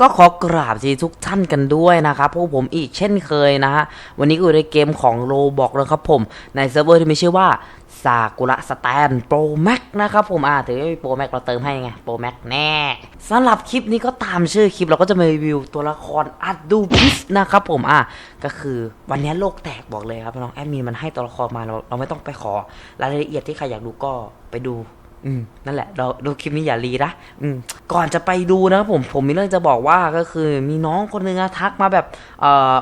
ก็ขอกราบสีทุกท่านกันด้วยนะครับพวกผมอีกเช่นเคยนะฮะ วันนี้ก็อยู่ในเกมของโลบอกนะครับผม ในเซิร์ฟเวอร์ที่มีชื่อว่าซากุระสแตนโปรแม็กนะครับผมอ่าถือว่ามีโปรแม็กเราเติมให้ไงโปรแม็กแน่สำหรับคลิปนี้ก็ตามชื่อคลิปเราก็จะมารีวิวตัวละครอัดดูพิสนะครับผมอะก็คือวันนี้โลกแตกบอกเลยครับน้องแอดมินมันให้ตัวละครมาเราเราไม่ต้องไปขอรายละเอียดที่ใครอยากดูก็ไปดู นั่นแหละ เราดูคลิปนี้อย่ารีนะอืมก่อนจะไปดูนะครับผมผมมีเรื่องจะบอกว่าก็คือ มีน้องคนนึงอะทักมาแบบเอ่อ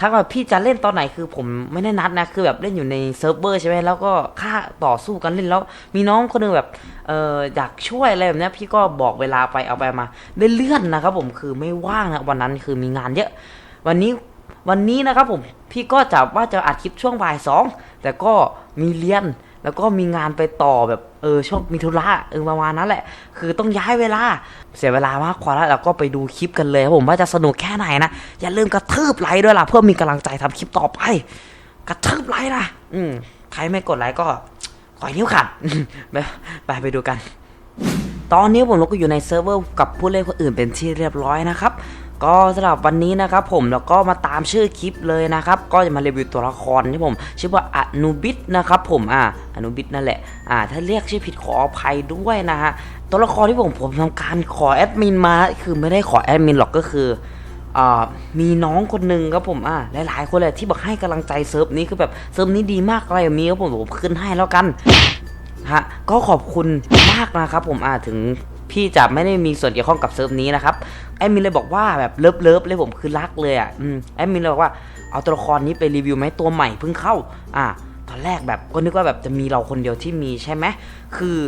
ทักแบบพี่จะเล่นตอนไหนคือผมไม่ได้นัดนะคือแบบเล่นอยู่ในเซิร์ฟเวอร์ใช่ไหมแล้วก็ค่าต่อสู้กันเล่นแล้ว มีน้องคนนึงแบบเอ่ออยากช่วยอะไรแบบเนี้ยพี่ก็บอกเวลาไปเอาไปมาได้เลื่อนนะครับผมคือไม่ว่างนะวันนั้นคือมีงานเยอะ วันนี้วันนี้นะครับผมพี่ก็จะว่าจะอัดคลิปช่วงบ่ายสองแต่ก็มีเรียนแล้วก็มีงานไปต่อแบบ เออช่วงมีธุระเออประมาณนั้นแหละ คือต้องย้ายเวลา เสียเวลามากกว่าแล้วเราก็ไปดูคลิปกันเลยครับผมว่าจะสนุกแค่ไหนนะ อย่าลืมกระทืบไลค์ด้วยล่ะ เพื่อมีกำลังใจทำคลิปต่อไป กระทืบไลค์นะอืมใครไม่กดไลค์ก็ขอยนิ้วขัดไปไปไปดูกัน ตอนนี้ผมเราก็อยู่ในเซิร์ฟเวอร์กับผู้เล่นคนอื่นเป็นที่เรียบร้อยนะครับ ก็สำหรับวันนี้นะครับผมแล้วก็มาตามชื่อคลิปเลยนะครับ ก็จะมารีวิวตัวละครที่ผม ชื่อว่าอนุบิดนะครับผมอ่าอนุบิดนั่นแหละอ่าถ้าเรียกชื่อผิดขออภัยด้วยนะฮะตัวละครที่ผมผมทำการขอแอดมินมาคือไม่ได้ขอแอดมินหรอกก็คืออ่ามีน้องคนหนึ่งครับผมอ่าหลายๆคนเลยที่บอกให้กำลังใจเซิร์ฟนี้คือแบบเซิร์ฟนี้ดีมากอะไรแบบนี้ครับผมผมขึ้นให้แล้วกันฮะก็ขอบคุณมากนะครับผมอ่าถึง พี่จะไม่ได้มีส่วนเกี่ยวข้องกับเซิร์ฟนี้นะครับแอดมินเลยบอกว่าแบบเลิฟเลิฟเลยผมคือรักเลยอะแอดมินเลยบอกว่าเอาตัวละครนี้ไปรีวิวไหมตัวใหม่เพิ่งเข้า อ่าตอนแรกแบบก็นึกว่าแบบจะมีเราคนเดียวที่มีใช่ไหมคือ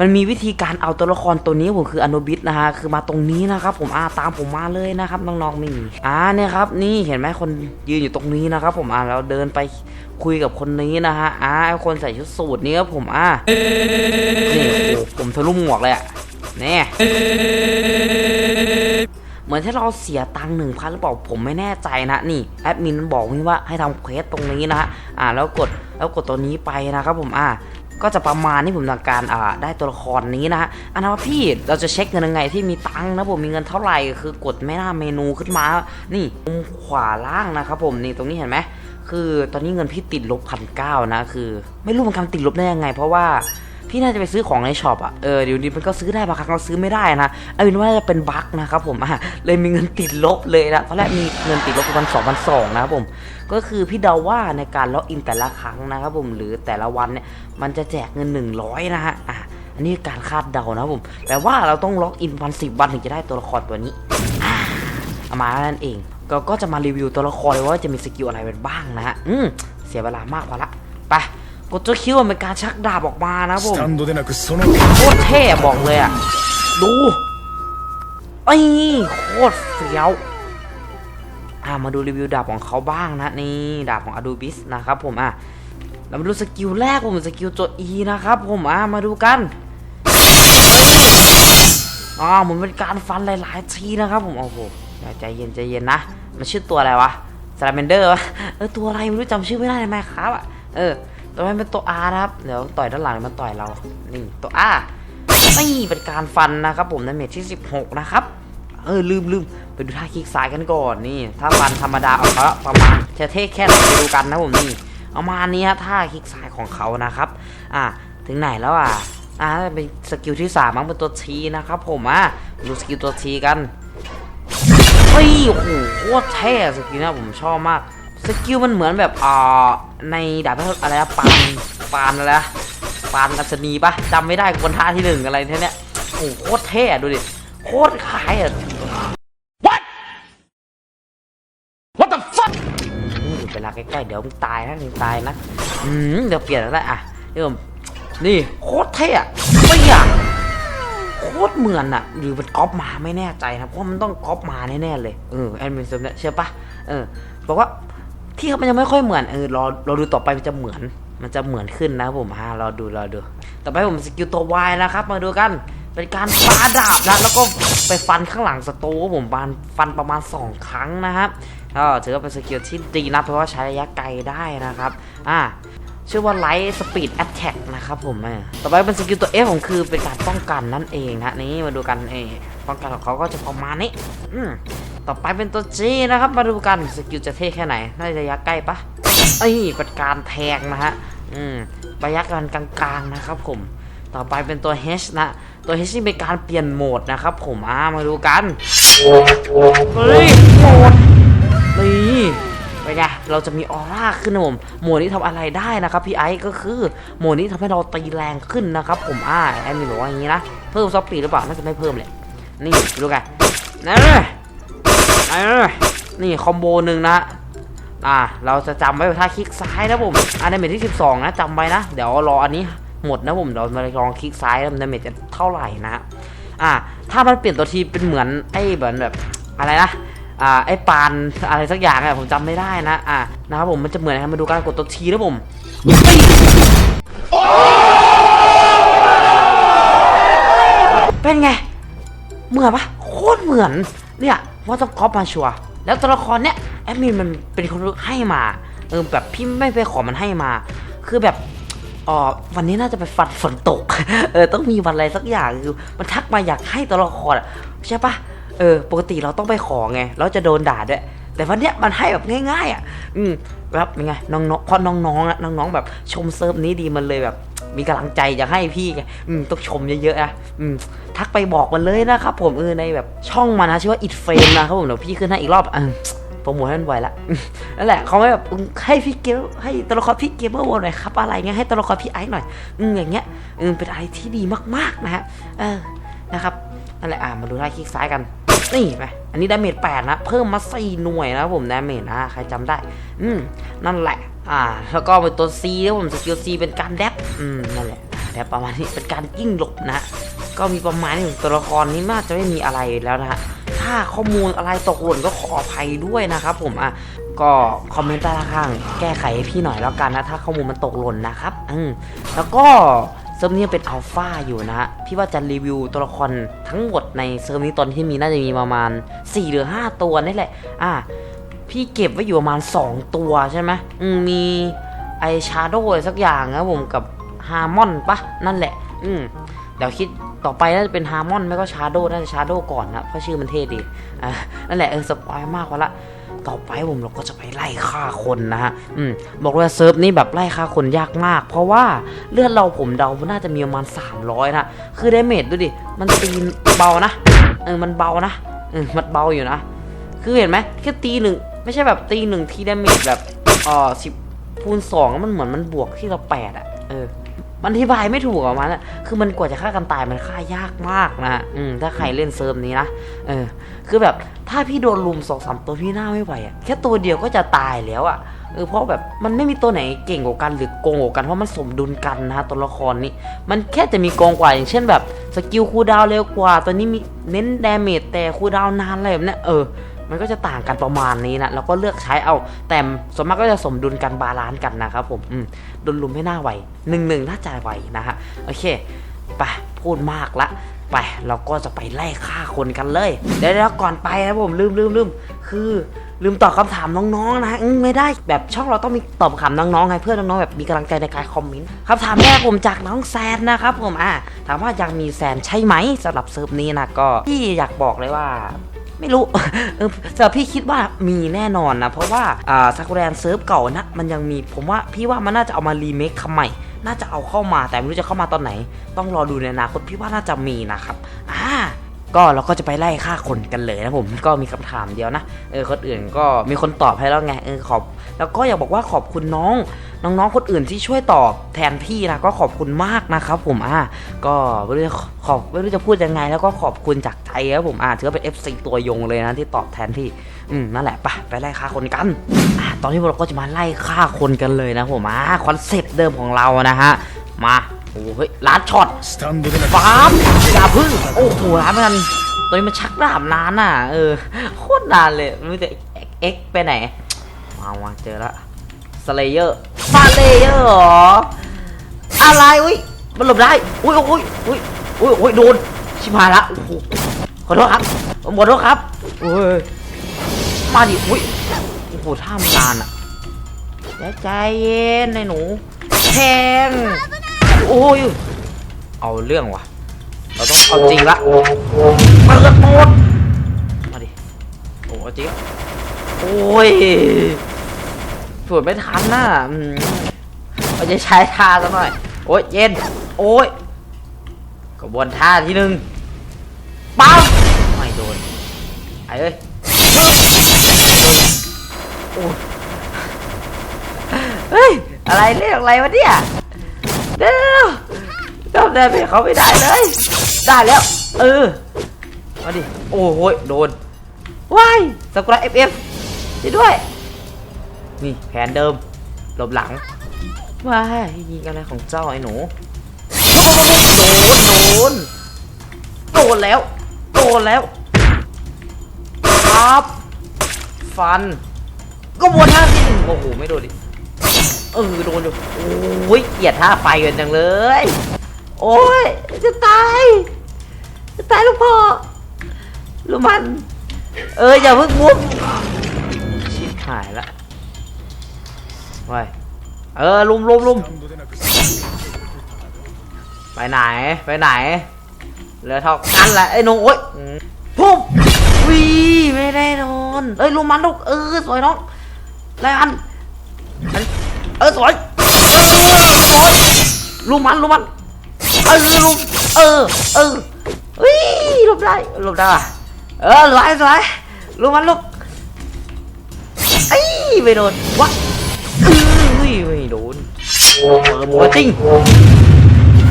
มันมีวิธีการเอาตัวละครตัวนี้ผมคืออนุบิสนะฮะคือมาตรงนี้นะครับ ผมอ่าตามผมมาเลยนะครับน้องๆไม่มีอ่าเนี่ยครับ นี่เห็นไหมคนยืนอยู่ตรงนี้นะครับ ผมอ่าเราเดินไปคุยกับคนนี้นะฮะอ่าคนใส่ชุดสูทนี้ครับผมอ่านี่โอ้ผมทะลุหมวกเลยอะ แน่เหมือนที่เราเสียตังค์หนึ่งพันหรือเปล่าผมไม่แน่ใจนะนี่แอดมินบอกนี่ว่าให้ทำเควสตรงนี้นะฮะอ่าแล้วกดแล้วกดตัวนี้ไปนะครับผมอ่าก็จะประมาณที่ผมต้องการอ่าได้ตัวละครนี้นะฮะอันนั้นว่าพี่เราจะเช็คเงินยังไงที่มีตังค์นะผมมีเงินเท่าไหร่คือกดไม่หน้าเมนูขึ้นมา นี่มุมขวาล่างนะครับผมนี่ตรงนี้เห็นไหมคือตอนนี้เงินพี่ติดลบพันเก้านะคือ ไม่รู้มือนกันติดลบได้ยังไง เพราะว่า พี่น่าจะไปซื้อของในช็อปอะ เออเดี๋ยวนี้มันก็ซื้อได้บางครั้งเราซื้อไม่ได้นะเอาเป็นว่าจะเป็นบั๊กนะครับผมอะเลยมีเงินติดลบเลยนะตอนแรกมีเงินติดลบประมาณสองพันสองนะครับผม ก็คือพี่เดาว่าในการล็อกอินแต่ละครั้งนะครับผมหรือแต่ละวันเนี่ยมันจะแจกเงิน 100 นะฮะอะอันนี้การคาดเดานะครับผมแต่ว่าเราต้องล็อกอินวันสิบวันถึงจะได้ตัวละครตัวนี้อ่าเอามานั่นเองก็ก็จะมารีวิวตัวละครเลยว่าจะมีสกิลอะไรเป็นบ้างนะฮะอืมเสียเวลามากพอละไป กดเจ้าคิ้วเป็นการชักดาบออกมานะผมโคตรเท่บอกเลยอะ ดูไอ้โคตรเฟี้ยวอะมาดูรีวิวดาบของเขาบ้างนะนี่ดาบของาดูบิสนะครับผมอะเรามาดูสกิลแรกผมสกิลโจวอีนะครับผมอะมาดูกันอ๋อเหมือนเป็นการฟันหลายๆทีนะครับผมโอ้โหใจเย็นใจเย็นนะมันชื่อตัวอะไรวะสลาเมนเดอร์วะเออตัวอะไรไม่รู้จำชื่อไม่ได้ไหมครับอะเออ ตัวนี้เป็นตัว R นะครับ เดี๋ยวต่อยด้านหลังมันต่อยเรา นี่ตัว R นี่เป็นการฟันนะครับผมในเมจที่ 16 นะครับ เออลืมลืมไปดูท่าคลิกซ้ายกันก่อนนี่ ถ้าฟันธรรมดาเอาเขาประมาณจะเท่แค่ไหนไปดูกันนะผมนี่ เอามานี้ฮะท่าคลิกซ้ายของเขานะครับ อะถึงไหนแล้วอะอะเป็นสกิลที่สามมั้งเป็นตัวทีนะครับผมอะดูสกิลตัวทีกันเฮ้ยโอ้โหโคตรเท่สกิลนะผมชอบมาก สกิลมันเหมือนแบบอ่าในดาบอะไรนะปานปานอะไรนะปานอัศนีปะจำไม่ได้คนท่าที่หนึ่งอะไรเท่าเนี้ยโอ้โหโคตรเท่อะดูดิโคตรคล้ายอะ What the fuck นี่เวลาใกล้ๆเดี๋ยวมึงตายนะมึงตายนะอืมเดี๋ยวเปลี่ยนแล้วนะอะเดี๋ยวผมนี่โคตรเท่อะไม่อยากโคตรเหมือนอะหรือมันก๊อปมาไม่แน่ใจนะเพราะมันต้องก๊อปมาแน่ๆเลยเออแอดมินเซมเนี่ยเชื่อปะเออบอกว่า ที่เขามันยังไม่ค่อยเหมือนเออรอรอดูต่อไปมันจะเหมือน มันจะเหมือนขึ้นนะผมฮะรอดูรอดู ต่อไปผมสกิลตัววายนะครับ มาดูกันเป็นการฟาดาบนะแล้วก็ไปฟันข้างหลังสตูผมบานฟันประมาณ 2 ครั้งนะครับก็ถือว่าเป็นสกิลที่ดีนะเพราะว่าใช้ระยะไกลได้นะครับอ่าชื่อว่า Light Speed Attack นะครับผมต่อไปเป็นสกิลตัว F ของคือเป็นการป้องกันนั่นเองฮะนี่มาดูกันเออป้องกันของเขาก็จะประมาณนี้อืม ต่อไปเป็นตัว G นะครับ มาดูกันสกิลจะเท่แค่ไหน น่าจะระยะใกล้ปะเอ้ยเป็นการแทงนะฮะ อืมระยะการกลางๆนะครับผม ต่อไปเป็นตัว H นะ ตัว H นี่เป็นการเปลี่ยนโหมดนะครับผมอ่ามาดูกัน เฮ้ยโหมดนี่เป็นไงเราจะมีออร่าขึ้นนะผมโหมดนี้ทำอะไรได้นะครับพี่ไอซ์ก็คือโหมดนี้ทำให้เราตีแรงขึ้นนะครับผมอ่าแอดมินบอกว่าอย่างนี้นะ เพิ่มซอฟต์ปีหรือเปล่าน่าจะไม่เพิ่มเลยนี่ดูกันนะ นะนี่คอมโบหนึ่งนะอ่าเราจะจำไว้ถ้าคลิกซ้ายนะผมอันนี้เมจที่ 12 นะจำไว้นะ เดี๋ยวรออันนี้หมดนะผมเดี๋ยวมาลองคลิกซ้ายแล้วมันดาเมจจะเท่าไหร่นะอ่าถ้ามันเปลี่ยนตัวทีเป็นเหมือนไอ้เหมือนแบบอะไรนะอ่าไอ้ปานอะไรสักอย่างอะผมจำไม่ได้นะอ่านะครับผมมันจะเหมือนอะไรมาดูการกดตัวทีนะผมเป็นไง เหมือนปะโคตรเหมือนเนี่ย ว่าต้องก๊อปมาชัวแล้วตัวละครเนี้ยแอดมินมันเป็นคนให้มาเออแบบพี่ไม่ไปขอมันให้มา คือแบบอ๋อวันนี้น่าจะไปฟันฝนตก เออต้องมีวันอะไรสักอย่างคือมันทักมาอยากให้ตัวละครอะใช่ปะเออปกติเราต้องไปขอไงแล้วจะโดนด่าด้วยแต่วันเนี้ยมันให้แบบง่ายๆอะ อืมแบบเป็นไงน้องๆพอน้องๆอะน้องๆแบบชมเซิร์ฟนี้ดีมันเลยแบบ มีกำลังใจอยากให้พี่อืมต้องชมเยอะๆนะอืมทักไปบอกมันเลยนะครับผมเออในแบบช่องมันนะชื่อว่า it frame นะครับผมเดี๋ยวพี่ขึ้นให้อีกรอบอะโปรโมทให้มันไวละนั่นแหละเขาไม่แบบให้พี่เกมให้ตัวละครพี่เกมเมอร์วอลหน่อยครับอะไรเงี้ยให้ตัวละครพี่ไอซ์หน่อยอืมอย่างเงี้ยอืมเป็นอะไรที่ดีมากๆนะฮะเออนะครับนั่นแหละอะมาดูท่าคลิกซ้ายกันนี่ไหมอันนี้ดาเมจแปดนะ เพิ่มมาสี่หน่วยนะครับผมดาเมจนะ ใครจำได้ อืมนั่นแหละ อ่า แล้วก็เป็นตัว C นะผมสกิล C เป็นการแดบ อืมนั่นแหละแดบประมาณนี้เป็นการยิ่งหลบนะก็มีประมาณนี้ตัวละครนี้น่าจะไม่มีอะไรแล้วนะฮะถ้าข้อมูลอะไรตกหล่นก็ขออภัยด้วยนะครับผมอะก็คอมเมนต์ใต้ล่าง แก้ไขให้พี่หน่อยแล้วกันนะ ถ้าข้อมูลมันตกหล่นนะครับอืมแล้วก็เซิร์ฟนี้ยังเป็นอัลฟาอยู่นะฮะพี่ว่าจะรีวิวตัวละครทั้งหมดในเซิร์ฟนี้ตอนที่มีน่าจะมีประมาณ 4 หรือ 5 ตัวนี่แหละ อะพี่เก็บไว้อยู่ประมาณ 2 ตัวใช่ไหมอืมมีไอชาโดว์อะไรสักอย่างนะผมกับ ฮาร์มอนปะนั่นแหละ อืมเดี๋ยวคิดต่อไปน่าจะเป็นฮาร์มอนไม่ก็ชาโดน่าจะชาโดก่อนนะเพราะชื่อมันเท่ดีอะนั่นแหละเออสปอยมากกว่าละต่อไปผมเราก็จะไปไล่ฆ่าคนนะฮะ อืม บอกเลยว่าเซิร์ฟนี้แบบไล่ฆ่าคนยากมาก เพราะว่าเลือดเราผมเดาว่าน่าจะมีประมาณ 300 นะ คือดเมจดูดิ มันตีเบานะ เออ มันเบานะ เออ มันเบาอยู่นะ คือเห็นไหมแค่ตีหนึ่ง ไม่ใช่แบบตีหนึ่งทีดเมจแบบเออสิบคูณสองมันเหมือนมันบวกที่เราแปดอะเออ มันอธิบายไม่ถูกออมาน่ะคือมันกว่าจะฆ่ากันตายมันฆ่ายากมากนะอืมถ้าใครเล่นเซิร์ฟนี้นะเออ คือแบบถ้าพี่โดนลุมสองสามตัวพี่หน้าไม่ไหวอะแค่ตัวเดียวก็จะตายแล้วอะเออเพราะแบบมันไม่มีตัวไหนเก่งกว่ากันหรือโกงกว่ากันเพราะมันสมดุลกันนะตัวละครนี้ มันแค่จะมีโกงกว่าอย่างเช่นแบบสกิลคูดาวเร็วกว่า ตัวนี้มีเน้นดาเมจแต่คูดาวน์นานอะไรแบบเนี้ยเออ มันก็จะต่างกันประมาณนี้นะแล้วก็เลือกใช้เอา แต่ส่วนมากก็จะสมดุลกันบาลานซ์กันนะครับผมอืมดนลุมให้หน้าไหวหนึ่งหนึ่งน่าจะไหวนะฮะโอเคไปพูดมากละไปเราก็จะไปไล่ฆ่าคนกันเลยเดี๋ยวเดี๋ยวก่อนไปนะผมลืมลืมลืมคือลืมตอบคำถามน้องๆนะไม่ได้แบบช่องเราต้องมีตอบคำน้องๆไงเพื่อน้องๆแบบมีกำลังใจในการคอมเมนต์คำถามแรกผมจากน้องแซนนะครับผมอะถามว่าอยากมีแซนใช่ไหมสำหรับเซิร์ฟนี้นะก็พี่อยากบอกเลยว่า ไม่รู้ เออแต่พี่คิดว่ามีแน่นอนนะ เพราะว่าอ่าซากุแรนเซิร์ฟเก่านะมันยังมีผมว่าพี่ว่ามันน่าจะเอามารีเมคคำใหม่น่าจะเอาเข้ามาแต่ไม่รู้จะเข้ามาตอนไหน ต้องรอดูในอนาคตพี่ว่าน่าจะมีนะครับอ่าก็เราก็จะไปไล่ฆ่าคนกันเลยนะผมก็มีคำถามเดียวนะเออคนอื่นก็มีคนตอบให้แล้วไงเออขอบ แล้วก็อยากบอกว่าขอบคุณน้องน้องๆคนอื่นที่ช่วยตอบแทนพี่นะก็ขอบคุณมากนะครับผมอ่าก็ไม่รู้จะขอบไม่รู้จะพูดยังไง แล้วก็ขอบคุณจากใจครับผมอ่าถือว่าเป็น FC ตัวยงเลยนะที่ตอบแทนพี่อืมนั่นแหละปะไปไล่ฆ่าคนกันอตอนนี้เราก็จะมาไล่ฆ่าคนกันเลยนะผมอะคอนเซปต์เดิมของเรานะฮะมาโอ้ยลัดช็อตฟาร์มอย่าพึ่งโอ้โหลัดนเกันตอนนี้มันชักดาบนานอะเออโคตรนานเลยไม่รู้จะเอ็กไปไหน มามาเจอละสเลเยอร์สเลเยอร์เหรอ อะไรอุ้ยมันหลบได้ อุ้ยอุ้ยอุ้ยอุ้ยอุ้ยโดน ชิบหายละโอ้โหขอโทษครับผมขอโทษครับโอ้ยมาดิอุ้ยโอ้โหท่ามันนานอะใจเย็นไอ้หนูแทงโอ้ยเอาเรื่องว่ะ เราต้องเอาจริงละเปิดโหมดมาดิโอ้เอาจริงอะโอ้ย สวดไม่ทันน่ะอืมเราจะใช้ท่าซะหน่อย โอ้ยเย็น โอ้ยกระบวนท่าที่หนึ่งปั๊มไม่โดน ไอ้เอ้ยโอ้ยเฮ้ย อะไรเรียกอะไรวะเนี่ย เดี๋ยวจำได้ไหมเขาไม่ได้เลย ได้แล้ว เออ มาดิ โอ้โหโดนว้ายสกุระเอฟเอฟช่วยด้วย นี่แผนเดิมหลบหลังว้ายยิงอะไรของเจ้าไอ้หนูโดนโดนโดนแล้วโดนแล้วครับฟัน ก็วนท่าที่หนึ่งโอ้โหไม่โดนดิเออโดนอยู่โอ้ยเกลียดท่าไฟกันจังเลย โอ้ยจะตายจะตายลูกพ่อลูกมัน เอออย่าเพิ่งมุมชิบหายละ เว้เออลุมลุมลุมไปไหนไปไหนเหลือเท่ากันแหละไอ้นงโอ้ยพุ่มวีไม่ได้นอนเอ้ยลุมมันลูกเออสวยน้องแล้วอันเออสวยสวยลุมมันลุมมันเออลุมเออเออวิลุมได้ลุมได้เออสวยสวยลุมมันลูกไอ้ไม่โดนวะ เฮ้ยไม่โดนเปิดหัวจริง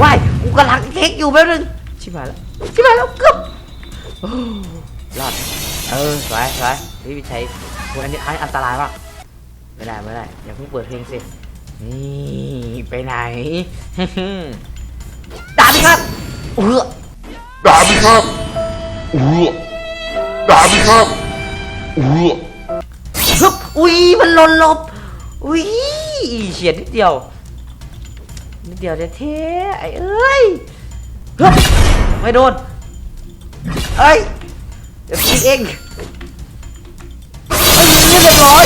ว้ายกูกำลังเทคอยู่แป๊บนึงชิบหายแล้วชิบหายแล้วเกือบรอดเออสวยสวยพี่วิชัยโอ้ยอันนี้อันอันตรายมากไม่ได้ไม่ได้อย่าเพิ่งเปิดเพลงสินี่ไปไหนดาบดิครับเออดาบครับเอือดาบครับเอือฮึบอุ้ยมันหล่นหลบ อุ้ยเฉียดนิดเดียว นิดเดียวเท่ๆไอ้เอ้ยไม่โดนเอ้ยเดี๋ยวกินเองเอ้เรียบร้อย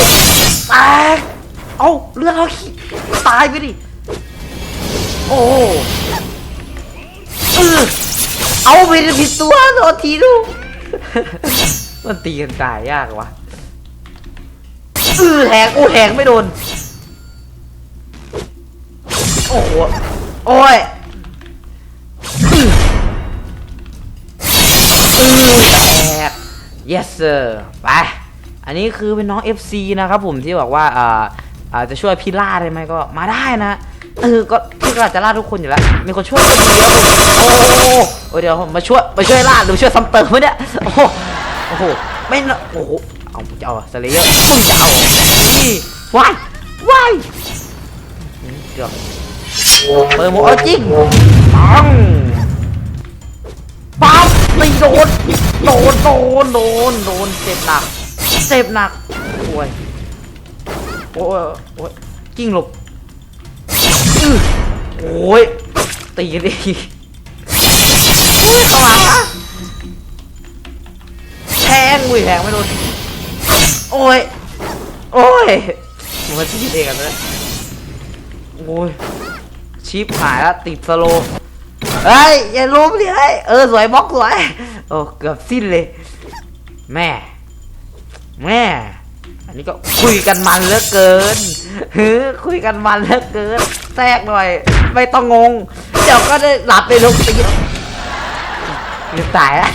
แตกเอาเลือดเขาขี้ตายไปดิโอ้โหเออเอาไปผิดตัวโทษทีลูกมันตีกันตายยากวะ ออแทงโอ้แทงไม่โดน โอ้โห โอ้ยอื้ออแตก yes sir ไป อันนี้คือเป็นน้อง FC นะครับผมที่บอกว่าอ่าอ่าจะช่วยพี่ล่าได้ไหมก็มาได้นะเออก็พี่ก็อาจจะล่าทุกคนอยู่แล้วมีคนช่วยก็ดีแล้วผมโอ้โหเดี๋ยวมาช่วยมาช่วยล่าหรือช่วยซ้ำเติมไหมเนี่ยโอ้โหโอ้โหไม่โอ้โห เอาจะเอาสเลเยอร์อุ้ยจะเอานี่ว้ายว้ายเกือบเปิดหมดจริงปังปั๊บไม่โดนโดนโดนโดนโดนเจ็บหนักเจ็บหนักโอ้ยโอ้ยโอ้ยกิ้งหลบโอ้ยตีกันดิเข้ามาปะแทงอุ้ยแทงไม่โดน โอ้ย โอ้ยมันตีเองกันเลยโอ้ยชิปหายแล้วติดสโลว์เฮ้ย อย่าล้มดิเฮ้ย เออ สวยบล็อกสวย โอ้ เกือบสิ้นเลย แม่ แม่ อันนี้ก็คุยกันมันเหลือเกินฮือคุยกันมันเหลือเกิน แทรกหน่อย ไม่ต้องงง เดี๋ยวก็ได้หลับไปลงตีหรือตายแล้ว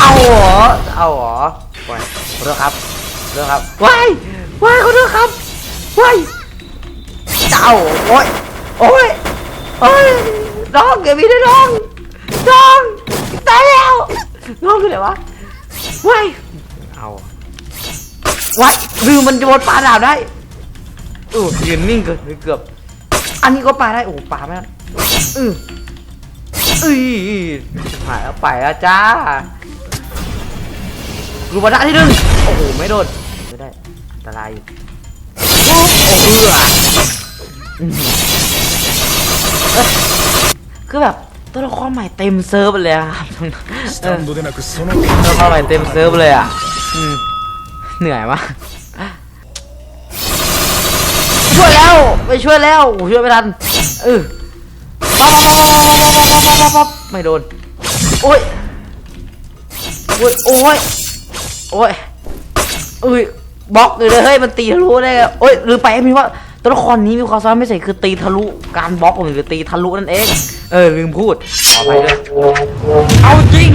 เอาเหรอ เอาเหรอว้ายขอโทษครับขอ โทษครับว้ายว้ายขอโทษครับว้ายเจ้าโอ้ยโอ้ยโอ้ยน้องเกิดมีด้วยน้องน้องตายแล้วน้องคือไหนวะว้ายเอาวัดลืมมันจะบนปลาดาวได้เออยืนนิ่งเกินเกือบ อันนี้ก็ปลาได้โอ้โหปลาไม่ได้อืออือหายแล้วไปแล้วจ้ารูบาดาที่หนึ่งโอ้โหไม่โดนไม่ได้อัน ตรายโอยู่คือแบบตัวละครใหม่เต็มเซิร์ฟเลยอะตัวละครใหม่เต็มเซิร์ฟเลยอะเหนื่อยวะช่วยแล้วไปช่วยแล้วโอ้ช่วยไม่ทันเออปั๊บปั๊บปั๊บปั๊บปั๊บไม่โดนโอ้ยโอ้ยโอ้ยโอ้ยเอ้ย บล็อกเลยเฮ้ยมันตีทะลุได้ไงโอ้ยลืมไปมีว่าตัวละครนี้มีความสามารถพิเศษคือตีทะลุการบล็อกหรือตีทะลุนั่นเอง เออลืมพูดขอไปด้วยเอาจริง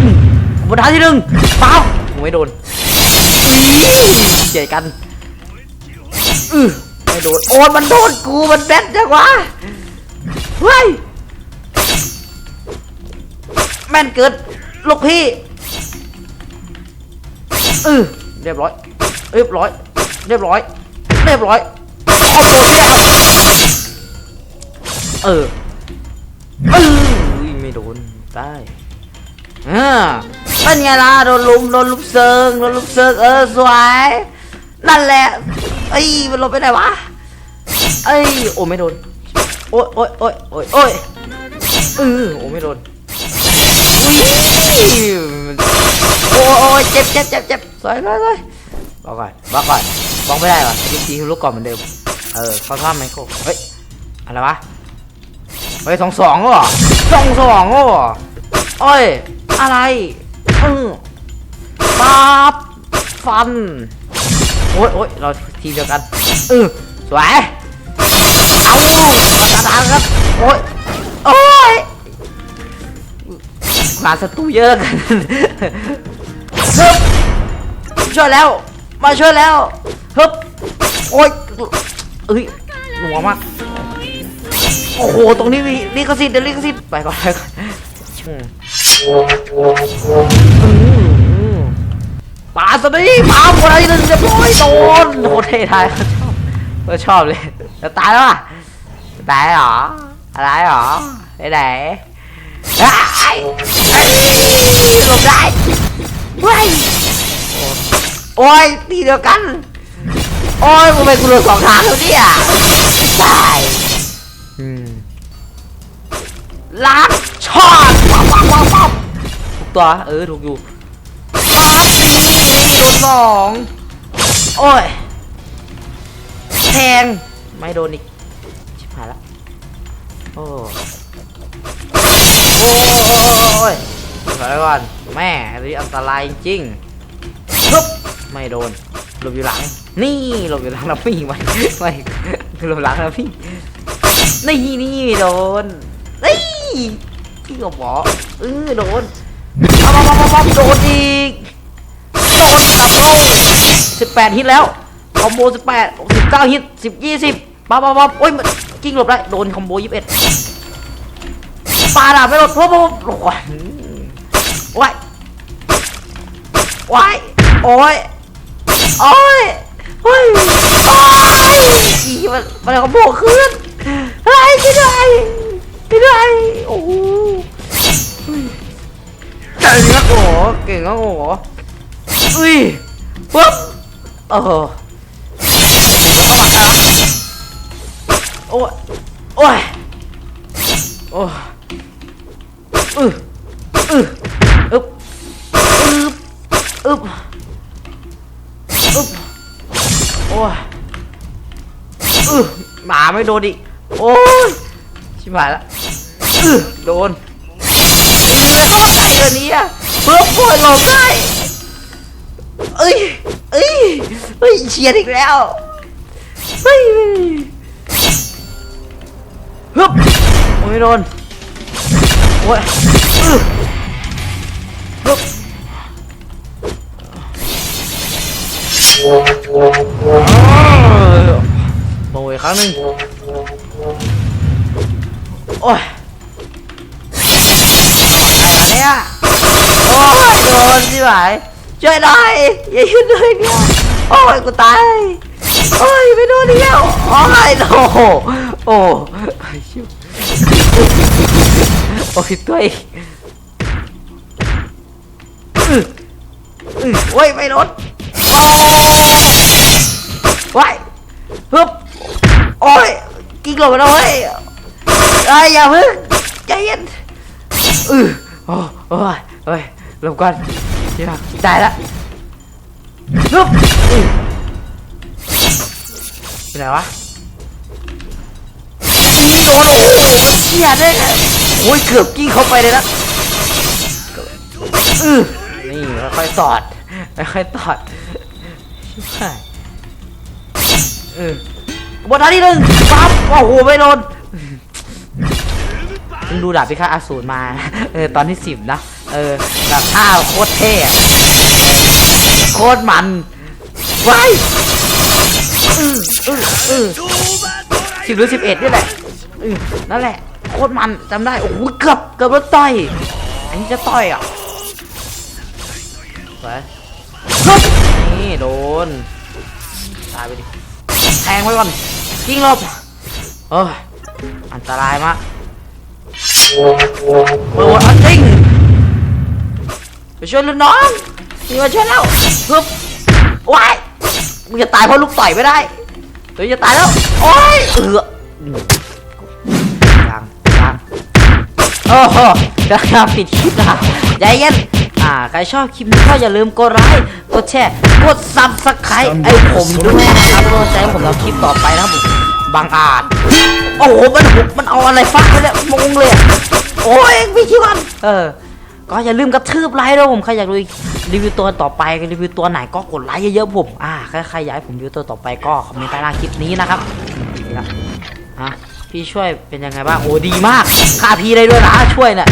บนท้ายที่หนึ่งปั๊บไม่โดนเจียกันอือไม่โดนโอ้ยมันโดนกูมันแบนจังวะเฮ้ยแม่นเกิดลูกพี่อือเรียบร้อย เรียบร้อย เรียบร้อย เรียบร้อยคอมโบเนี่ยเออเออไม่โดนได้อ่าเป็นไงล่ะโดนลุมโดนลุมเซิงโดนลุมเซิงเออสวยนั่นแหละเอ้ยมันหลบไปไหนวะเอ้ยโอ้ไม่โดนโอ้ยโอ้ยโอ้ยโอ้ยโอ้ยเออโอ้ไม่โดนอุ้ยโอ้ยโอ้ยเจ็บเจ็บเจ็บเจ็บสวยสวยสวย บอกก่อนบอกก่อนบอกไม่ได้วะยิงตีทะลุก่อนเหมือนเดิมเออเขาท่าไมโครเฮ้ยอะไรวะเฮ้ยสองสองเหรอสองสองเหรอโอ้ยอะไรอือปั๊บฟันโอ้ยโอ้ยเราทีเดียวกันเออสวยเอาตาตาครับโอ้ยโอ้ยขวาศัตรูเยอะกันฮึบช่วยแล้ว มาช่วยแล้วฮึบโอ้ยเอ้ยหนัวมากโอ้โหตรงนี้มีลิขสิทธิ์เดี๋ยวลิขสิทธิ์ไปก่อนไปก่อนอืมอืมปาสนีปาคนอะไรนึ่งเรียบร้อยโดนโคตรเท่ทายเขาชอบเขาชอบเลยจะตายแล้วอะจะตายเหรออะไรเหรอไปไหนไอ้ไอ้หลบได้เว้ย โอ้ยตีเดียวกัน โอ้ยกูไปกูโดนสองทางแล้วเนี่ยตายอืมล้างช็อตปั๊บปั๊บปั๊บปั๊บถูกตัวเออถูกอยู่ปั๊บนี่โดนสองโอ้ยแทงไม่โดนอีกชิบหายละโอ้โอ้ยถอยก่อนแม่อันนี้อันตรายจริงๆฮึบ ไม่โดนหลบอยู่หลัง นี่หลบอยู่หลังแล้วพี่ไม่ไม่หลบหลังแล้วพี่นี่นี่โดนนี่พี่ก็บอกเออโดนปั๊บปั๊บปั๊บปั๊บโดนอีกโดนกลับลงสิบแปดฮิตแล้วคอมโบสิบแปดสิบเก้าฮิตสิบยี่สิบปั๊บปั๊บปั๊บโอ้ยมันกิ้งหลบได้โดนคอมโบยี่สิบเอ็ดปาดาไม่หลบปุ๊บปุ๊บปุ๊บโอ้ยว้ายว้ายโอ้ย โอ้ยเฮ้ยโอ้ยอีมันมันคอมโบขึ้นอะไรช่วยด้วยช่วยด้วยโอ้โหเก่งมากโอ้เก่งมากโอ้โหอุ้ยปุ๊บโอ้โหโอ้ยโอ้ยโอ้ยอืออืออึอึบอึบอึบโอ้ยอือหมา ไม่โดนอีก โอ้ย ชิบหายละอือโดนเข้าใจเลยเนี่ยเพื่อปล่อยหลบได้ เอ้ย เอ้ย เฮ้ยเชียร์อีกแล้ว เฮ้ยฮึบโอ้ยโดน โอ้ยฮึบ ครั้งหนึ่งโอ้ยอะไรเนี่ยโอ้ยโดนสิไหวช่วยหน่อยอย่าหยุดเลยเนี่ยโอ้ยกูตายโอ้ยไม่โดนเดียวโอ้ยโอ้โหโอ้โอ้ยตัวเองโอ้ยไม่โดนโอ้ว้ายฮึบ โอ้ยกิ้งหลบไปแล้วเฮ้ยเอ้ยอย่าพึ่งใจเย็นอือโอ้โอ้ยโอ้ยหลบก่อนเดี๋ยวได้ละลุกไปไหนวะโดนโอ้โหเชี่ยด้ไงโอ้ยเกือบกิ้งเข้าไปเลยนะอือนี่ค่อยๆสอดค่อยตอดใช่เออ บนท่าที่หนึ่งปั๊บโอ้โหไม่โดนเพิ่งดูดาบพิฆาตอสูรมาเออตอนที่สิบนะเออแบบท่าโคตรเท่โคตรมันไว้อืออืออือสิบหรือสิบเอ็ดนี่แหละอือนั่นแหละโคตรมันจำได้โอ้โหเกือบเกือบแล้วต่อยอันนี้จะต่อยอะไปนี่โดนตายไปดิ งไว้ก่อนกิ้งหลบเอ้ยอันตรายมากเปิดอันจริงไปช่วยรุ่นน้องนี่มาช่วยแล้วฮึบว้ายมึงจะตายเพราะลูกต่อยไม่ได้ตัวจะตายแล้วโอ้ยเออยังยังโอ้โหราคาปิดคลิปนะใจเย็น ใครชอบคลิปนี้ก็อย่าลืมกดไลค์กดแชร์กดซับสไครต์ไอ้ผมด้วยนะครับกำลังใจให้ผมทำคลิปต่อไปนะครับผมบางอาจโอ้โหมันหุบมันเอาอะไรฟาดไปเนี่ยงงเลยอะโอ้ยพี่คิดวันเออ ก็อย่าลืมกระทืบไลค์ด้วยผมใครอยากดูรีวิวตัวต่อไปรีวิวตัวไหนก็กดไลค์เยอะๆผมอ่าใครใครอยากให้ผมรีวิวตัวต่อไปก็คอมเมนต์ใต้ล่างคลิปนี้นะครับนี่ละฮะพี่ช่วยเป็นยังไงบ้างโอ้ดีมากฆ่าพี่ได้ด้วยนะช่วยเนี่ย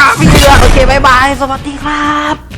อื้ออื้อฆ่าพี่เลยโอเคบายบาย สวัสดีครับ